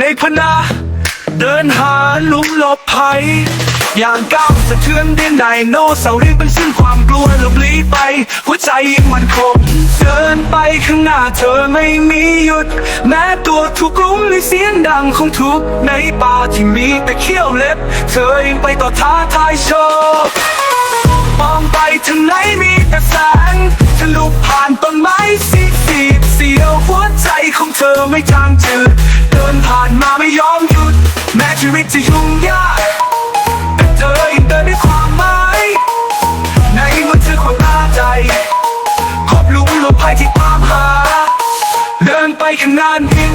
ในพนา เดินหาหลุมหลบภัย อย่างก้าวสะเทือนเดินไดโนเสาร์เรียกเป็นสิ้นความกลัวหลบลี้ไป หัวใจยังมันคงเดินไปข้างหน้าเธอไม่มีหยุด แม้ตัวถูกกลุ้มในเสียงดังของทุกในป่าที่มีแต่เขี้ยวเล็บ เธอยังไปต่อท้าทายโชคมองไปทางไหนมีแต่แสงทะลุผ่านต้นไม้สีสีบเสียวหัวใจของเธอไม่จางจืด วิตจะยุ่งยากแต่เธอยังเดินด้วยความหมายในเมื่อเธอความตาใจขอบหลุมหลบภัยที่ตามหา เดินไปข้างหน้านิ่ง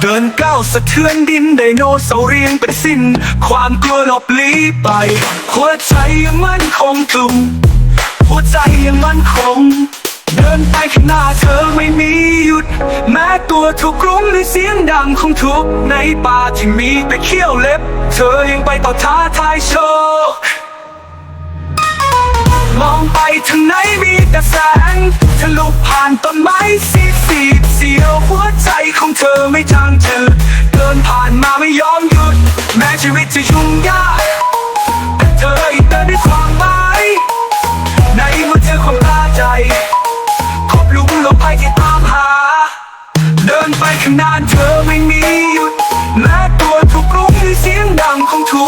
เดินก้าวสะเทือนดินไดโนเสาร์เรียงเป็นสิ้น ความกลัวหลบลี้ไปหัวใจยังมั่นคงกลุ่ม หัวใจยังมั่นคง เดินไปข้างหน้าเธอไม่มีหยุด แม้ตัวถูกรุ้งด้วยเสียงดังของทุกในป่าที่มีแต่เขี้ยวเล็บ เธอยังไปต่อท้าทายโชค มองไปทางไหนมีแต่แสงทะลุผ่านต้นไม้สีสีบเสียวหัวใจของเธอไม่จางจืดเดินผ่านมาไม่ยอมหยุด แม้ชีวิตจะยุ่งยาก ขนางหน้าเธอไม่มีหยุดแม้ตัวถูกรุ้งด้วยเสียงดังของทุก